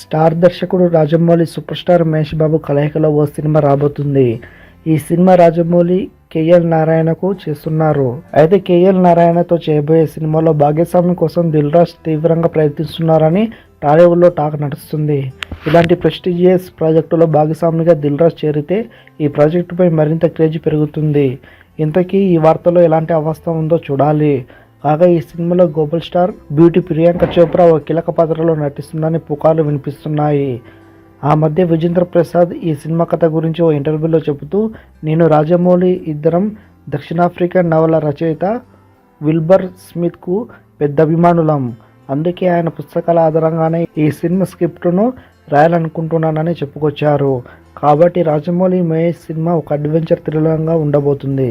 Star దర్శకుడు Rajamouli super star Mahesh Babu కలయికలో ఓ సినిమా రాబోతుంది. ఈ సినిమా రాజమౌళి కేఎల్ నారాయణకు చేస్తున్నారు. అయితే కేఎల్ నారాయణతో చేయబోయే సినిమాలో భాగస్వామ్యం కోసం దిల్ రాజ్ తీవ్రంగా ప్రయత్నిస్తున్నారని టాలీవుడ్లో టాక్ నడుస్తుంది. ఇలాంటి ప్రెస్టీజియస్ ప్రాజెక్టులో భాగస్వామిగా దిల్ రాజ్ చేరితే ఈ ప్రాజెక్టుపై మరింత క్రేజ్ పెరుగుతుంది. ఇంతకీ ఈ వార్తలో ఎలాంటి అవస్థ ఉందో చూడాలి. కాగా ఈ సినిమాలో global star beauty Priyanka Chopra ఓ కీలక పాత్రలో నటిస్తుందని పుకార్లు వినిపిస్తున్నాయి. ఆ మధ్య విజేంద్ర ప్రసాద్ ఈ సినిమా కథ గురించి ఓ ఇంటర్వ్యూలో చెబుతూ నేను రాజమౌళి ఇద్దరం దక్షిణాఫ్రికన్ నవల రచయిత విల్బర్ స్మిత్కు పెద్ద అభిమానులం అందుకే ఆయన పుస్తకాల ఆధారంగానే ఈ సినిమా స్క్రిప్ట్ను రాయాలనుకుంటున్నానని చెప్పుకొచ్చారు. కాబట్టి రాజమౌళి మహేష్ సినిమా ఒక అడ్వెంచర్ థ్రిల్లర్గా ఉండబోతుంది.